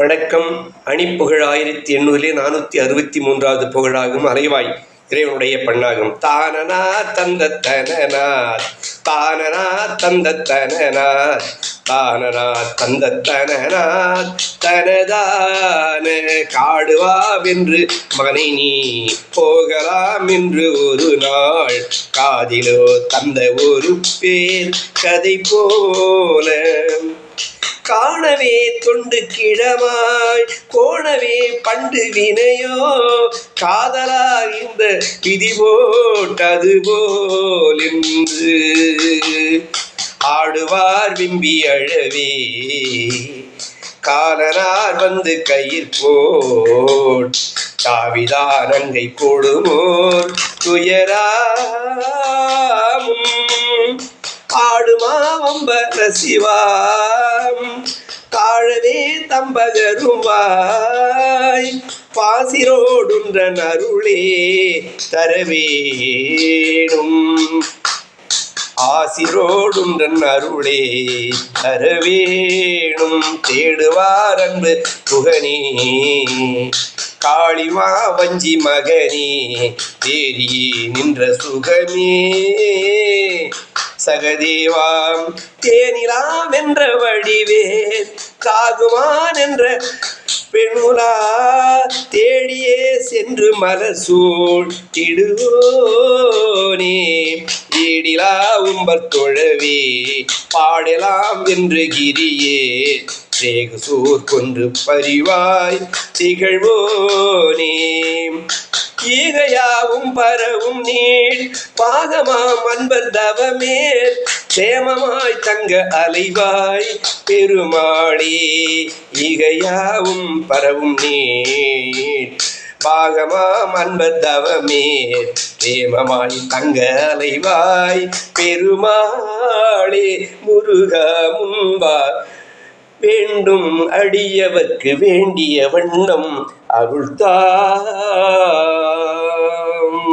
வணக்கம். அணிப்புகழ் ஆயிரத்தி எண்ணூறிலே நானூற்றி அறுபத்தி மூன்றாவது புகழாகும் அலைவாய் இறைவனுடைய பண்ணாகும். தானனா தந்த தனனா தானனா தந்த தனனா தானனா தந்த தனனா தனதான காடுவாவென்று மனை நீ போகலாம் என்று ஒரு நாள். காதிலோ தந்த ஒரு பேர் கதை போல. காணவே தொண்டு கிழமாய் கோணவே பண்டு வினையோ. காதலா இந்த விதி போட்டது போல் என்று ஆடுவார் விம்பி அழவே காலனார் வந்து கயிர் போட். தாவிதான் அங்கை போடுமோர் துயரா வம்பர சிவாம். காழவே தம்பகருவாய் பாசிரோடுன்ற நருளே தரவேணும் ஆசிரோடுன்றன் அருளே தரவேணும் தேடுவார் அன்பு புகனே காளிமா வஞ்சி மகனே தேரியே நின்ற சுகமே. சகதேவாம். தேனிலாம் என்ற வடிவே காகுமான் என்ற பெண்ணுலா தேடியே சென்று மலசூழ் திடுவோனே ஏடிலா உம்பர் தொழவே பாடலாம் என்று கிரியே. ரேகுசூர் கொன்று பரிவாய் திகழ்வோனே. ஈகையாவும் பரவும் நீள் பாகமாம் அன்பர் தவமேல் சேமமாய் தங்க அலைவாய். பெருமாளே ஈகையாவும் பரவும் நீள் பாகமாம் அன்பர் தவமேல் பிரேமமாய் தங்க அலைவாய். பெருமாளே முருகா முன்பா வேண்டும் அடியவர்க்கு வேண்டிய வண்ணம் அருள்தா.